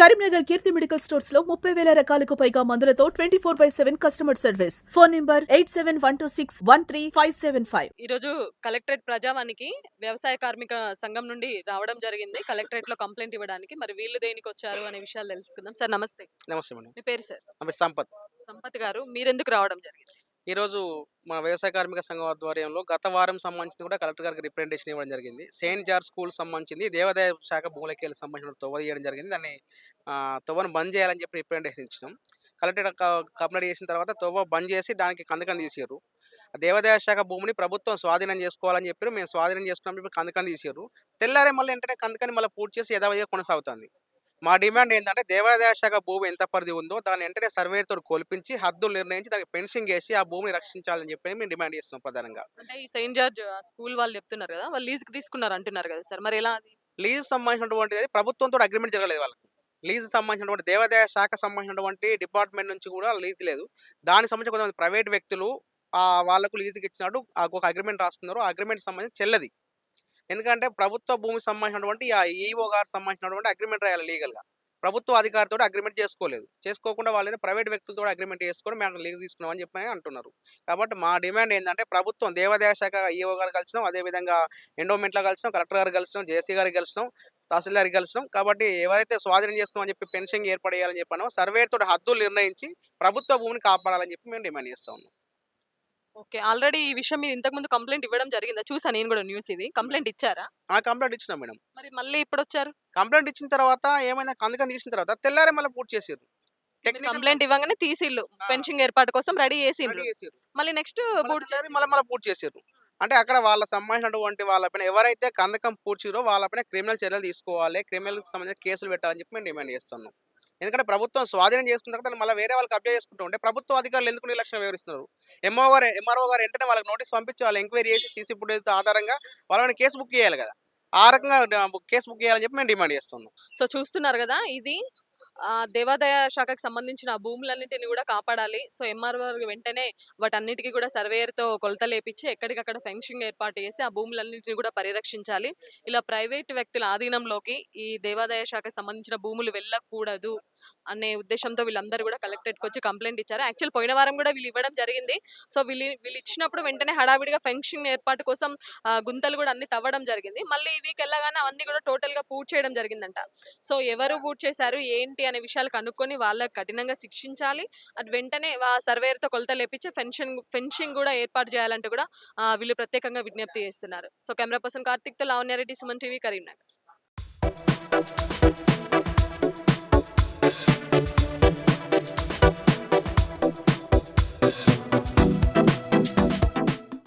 కరీంనగర్ కీర్తి medical స్టోర్స్లో ముప్పై వేల రకాలకు పైగా మందులతో twenty four by seven customer service. Phone number eight seven one two six one three five seven five. ఈరోజు collectorate ప్రజావానికి వ్యవసాయ కార్మిక సంఘం నుండి రావడం జరిగింది. కలెక్టరేట్లో కంప్లైంట్ ఇవ్వడానికి. మరి వీళ్ళు దేనికి వచ్చారు అనే విషయాలు తెలుసుకుందాం. సార్ నమస్తే. నమస్తే మేడం. మీ పేరు సార్? సంపత్. సంపత్ గారు. మీరెందుకు రావడం జరిగింది? ఈరోజు మా వ్యవసాయ కార్మిక సంఘం ఆధ్వర్యంలో గత వారం సంబంధించి కూడా కలెక్టర్ గారికి రిప్రజెంటేషన్ ఇవ్వడం జరిగింది. సెయింట్ జార్జ్ స్కూల్ సంబంధించింది దేవాదాయ శాఖ భూములకి సంబంధించిన తొవ్వ చేయడం జరిగింది. దాన్ని తొవ్వను బంద్ చేయాలని చెప్పి రిప్రజెంటేషన్ ఇచ్చినాం. కలెక్టర్ కంప్లైంట్ చేసిన తర్వాత తొవ్వ బంద్ చేసి దానికి కందకం తీసారు దేవాదాయ శాఖ భూమిని ప్రభుత్వం స్వాధీనం చేసుకోవాలని చెప్పారు మేము స్వాధీనం చేసుకున్నాం చెప్పి కందకం తీసారు తెల్లారే మళ్ళీ వెంటనే కందకాన్ని మళ్ళీ పూర్తి చేసి యథావిధిగా కొనసాగుతుంది. మా డిమాండ్ ఏంటంటే దేవాదాయ శాఖ భూమి ఎంత పరిధి ఉందో దాన్ని వెంటనే సర్వేతో కొల్పించి హద్దులు నిర్ణయించి దానికి ఫెన్సింగ్ వేసి ఆ భూమిని రక్షించాలని చెప్పి మేము డిమాండ్ చేస్తున్నాం ప్రధానంగా. అంటే ఈ సెయింట్ జార్జ్ స్కూల్ వాళ్ళు చెప్తున్నారు కదా వాళ్ళు లీజుకి తీసుకున్నారు అంటున్నారు కదా సార్. మరి ఎలా లీజ్ సంబంధించినటువంటిది ప్రభుత్వంతో అగ్రిమెంట్ జరగలేదు వాళ్ళకి. లీజ్ సంబంధించినటువంటి దేవాదాయ శాఖ సంబంధించినటువంటి డిపార్ట్మెంట్ నుంచి కూడా లీజ్ లేదు. దానికి సంబంధించి కొంతమంది ప్రైవేట్ వ్యక్తులు ఆ వాళ్ళకు లీజుకి ఇచ్చినట్టు ఒక అగ్రిమెంట్ రాస్తున్నారు. ఆ అగ్రిమెంట్ సంబంధించి చెల్లది. ఎందుకంటే ప్రభుత్వ భూమికి సంబంధించినటువంటి ఆ ఈఓ గారు సంబంధించినటువంటి అగ్రిమెంట్ రాయాలి లీగల్గా ప్రభుత్వ అధికారితో అగ్రిమెంట్ చేసుకోలేదు. చేసుకోకుండా వాళ్ళు ప్రైవేట్ వ్యక్తులతో అగ్రిమెంట్ చేసుకొని మేము లీజ్ తీసుకున్నామని చెప్పని అంటున్నారు. కాబట్టి మా డిమాండ్ ఏంటంటే ప్రభుత్వం దేవాదాయ శాఖ ఈఓ గారు కలిసినాం అదేవిధంగా ఎండోమెంట్లో కలిసినాం కలెక్టర్ గారు కలిసినాం జేసీ గారికి కలిసినాం తహసీల్దార్ కలిసినాం. కాబట్టి ఎవరైతే స్వాధీనం చేస్తున్నామని చెప్పి పెన్షన్ ఏర్పడేయాలని చెప్పానో సర్వేతో హద్దులు నిర్ణయించి ప్రభుత్వ భూమిని కాపాడాలని చెప్పి మేము డిమాండ్ చేస్తా ఉన్నాం. ఓకే. ఆల్రెడీ ఈ విషయం మీద ఇంతకు ముందు కంప్లైంట్ ఇవ్వడం జరిగిందా? చూసా నేను కూడా న్యూస్ ఇది. కంప్లైంట్ ఇచ్చారా? ఆ కంప్లైంట్ ఇచ్చినాం మేడం. మరి మళ్ళీ ఇప్పుడు వచ్చారు కంప్లైంట్ ఇచ్చిన తర్వాత ఏమైనా కందుకని తీసిన తర్వాత తెల్లారే మళ్ళీ పూర్తి చేసారు కంప్లైంట్ ఇవ్వగానే తీసిల్లు ఆ. పెన్షన్ ఏర్పాటు కోసం రెడీ చేసిండ్రు మళ్ళీ నెక్స్ట్ బూట్ చేసి మళ్ళీ మళ్ళీ పూర్తి చేసారు అంటే అక్కడ వాళ్ళ సంబంధించినటువంటి వాళ్ళపైన ఎవరైతే కందకం పూడ్చిరో వాళ్ళపైన క్రిమినల్ చర్యలు తీసుకోవాలి. క్రిమినల్ సంబంధించిన కేసులు పెట్టాలని చెప్పి మేము డిమాండ్ చేస్తున్నాం. ఎందుకంటే ప్రభుత్వం స్వాధీనం చేసుకున్న తర్వాత మళ్ళీ వేరే వాళ్ళకి అబ్జర్వ్ చేసుకుంటూ ఉంటే ప్రభుత్వ అధికారులు ఎందుకు నిర్లక్ష్యం వివరిస్తున్నారు? ఎంఓ గారు ఎంఆర్ఓ గారు వెంటనే వాళ్ళకి నోటీస్ పంపించి వాళ్ళు ఎంక్వైరీ చేసి సీసీ ఫుటేజ్ ఆధారంగా వాళ్ళని కేసు బుక్ చేయాలి కదా. ఆ రకంగా కేసు బుక్ చేయాలని చెప్పి మేము డిమాండ్ చేస్తున్నాం. సో చూస్తున్నారు కదా ఇది. ఆ, దేవాదాయ శాఖకు సంబంధించిన ఆ భూములన్నింటిని కూడా కాపాడాలి. సో ఎంఆర్ఓ వెంటనే వాటన్నిటికీ కూడా సర్వేయర్తో కొలతలు వేపించి ఎక్కడికక్కడ ఫెన్సింగ్ ఏర్పాటు చేసి ఆ భూములన్నింటినీ కూడా పరిరక్షించాలి. ఇలా ప్రైవేట్ వ్యక్తుల ఆధీనంలోకి ఈ దేవాదాయ శాఖకు సంబంధించిన భూములు వెళ్ళకూడదు అనే ఉద్దేశంతో వీళ్ళందరూ కూడా కలెక్టరేట్కి వచ్చి కంప్లైంట్ ఇచ్చారు. యాక్చువల్ పోయిన వారం కూడా వీళ్ళు ఇవ్వడం జరిగింది. సో వీళ్ళు వీళ్ళు ఇచ్చినప్పుడు వెంటనే హడావిడిగా ఫెన్సింగ్ ఏర్పాటు కోసం గుంతలు కూడా అన్ని తవ్వడం జరిగింది. మళ్ళీ ఈ వీక్ వెళ్ళగానే అవన్నీ కూడా టోటల్గా పూర్తి చేయడం జరిగిందంట. సో ఎవరు పూర్తి చేశారు? ఏంటి అనే విషయాలు కనుక్కొని వాళ్ళకి కఠినంగా శిక్షించాలి. అది వెంటనే surveyor తో కొలత లేపించి ఫెన్షన్ ఫెన్షింగ్ కూడా ఏర్పాటు చేయాలంటూ కూడా వీళ్ళు ప్రత్యేకంగా విజ్ఞప్తి చేస్తున్నారు. సో కెమెరా పర్సన్ కార్తిక్తో లావణ్యారెడ్డి సుమన్ టీవీ కరీంనగర్.